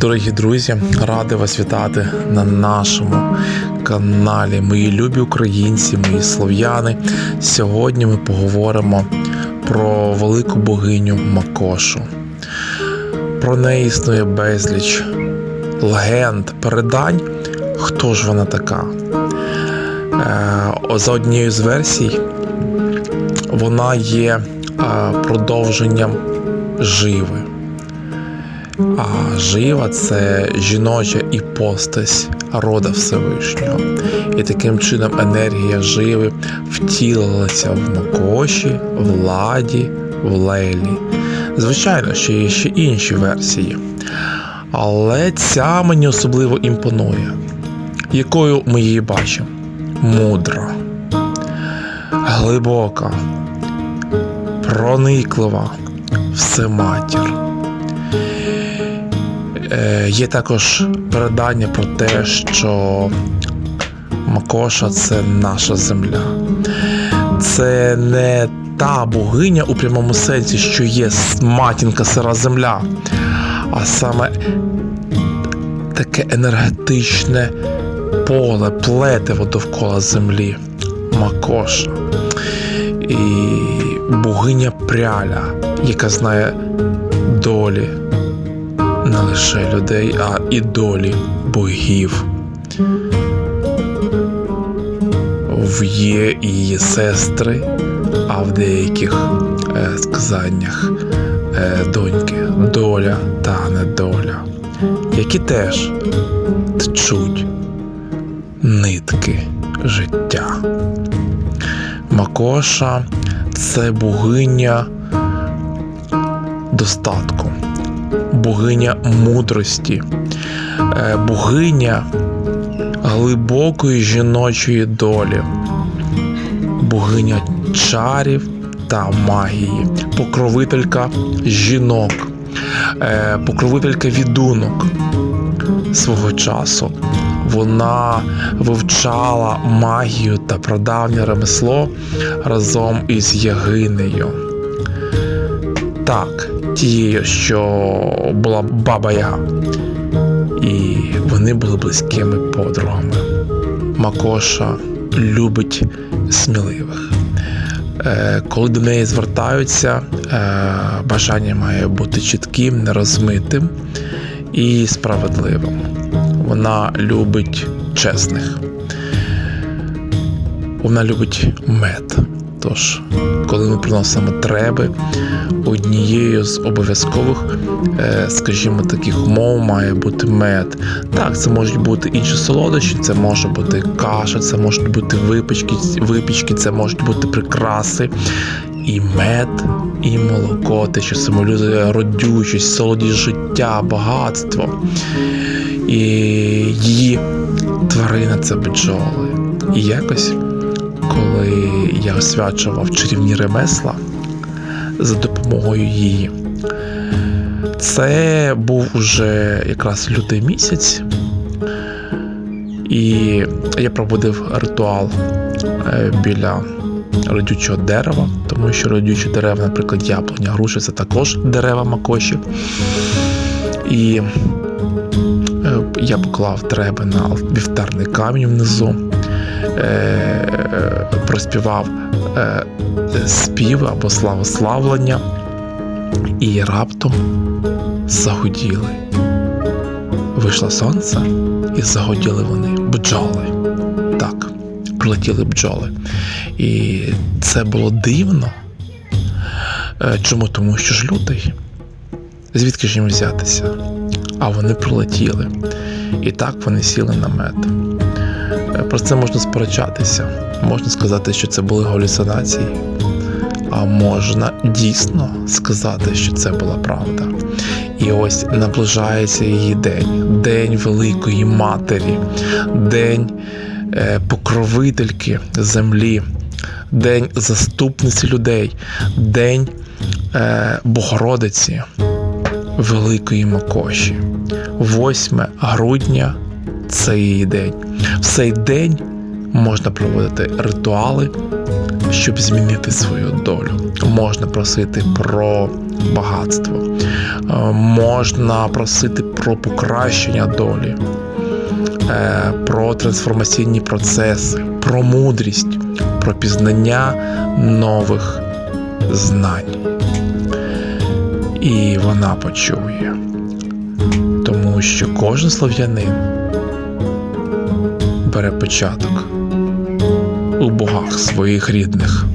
Дорогі друзі, радий вас вітати на нашому каналі. Мої любі українці, мої слов'яни. Сьогодні ми поговоримо про велику богиню Макошу. Про неї існує безліч легенд, передань. Хто ж вона така? Е, За однією з версій, вона є е, продовженням живи. Жива це жіноча іпостась рода Всевишнього. І таким чином енергія живи втілилася в Макоші, в ладі, в Лейлі. Звичайно, що є ще інші версії. Але ця мені особливо імпонує. Якою ми її бачимо? Мудра, глибока, прониклива, всематір. Е, Є також передання про те, що Макоша це наша земля. Це не та богиня у прямому сенсі, що є матінка сира земля, а саме таке енергетичне поле, плетиво довкола землі. Макоша. І богиня пряля, яка знає долі не лише людей, а і долі богів. Є її сестри, а в деяких е, сказаннях е, доньки доля та недоля, які теж тчуть нитки життя. Макоша це богиня достатку богиня мудрості, е, богиня глибокої жіночої долі, богиня чарів та магії, покровителька жінок, е, покровителька відунок свого часу. Вона вивчала магію та прадавнє ремесло разом із Ягинею. Так, тією, що була баба Яга. І вони були близькими подругами. Макоша любить сміливих. Е, Коли до неї звертаються, е, бажання має бути чітким, нерозмитим і справедливим. Вона любить чесних. Вона любить мед. Тож, коли ми приносимо треби, однією з обов'язкових, е, скажімо, таких умов має бути мед. Так, це можуть бути інші солодощі, це може бути каша, це можуть бути випічки, випічки, це можуть бути прикраси. І мед, і молоко, те, що символює родючість, солодість життя, багатство. І її тварина це бджоли. І якось коли я освячував чарівні ремесла за допомогою її. Це був уже якраз лютий місяць, і я проводив ритуал е, біля родючого дерева, тому що родючі дерева, наприклад, яблуня, груша це також дерева макоші. І е, я поклав треби на вівтарний камінь внизу. Проспівав е, спів або славославлення, і раптом загуділи. Вийшло сонце, і загуділи вони бджоли. Так, прилетіли бджоли. І це було дивно. Е, чому? Тому що ж лютий. Звідки ж їм взятися? А вони прилетіли. І так вони сіли на мед. Про це можна сперечатися. Можна сказати, що це були галюцинації, а можна дійсно сказати, що це була правда. І ось наближається її день, день великої матері, день е, покровительки землі, день заступниці людей, день е, Богородиці Великої Макоші, 8 грудня це день. В цей день можна проводити ритуали, щоб змінити свою долю. Можна просити про багатство. Е, Можна просити про покращення долі, е, про трансформаційні процеси, про мудрість, про пізнання нових знань. І вона почує, тому що кожен слов'янин бере початок у богах своїх рідних.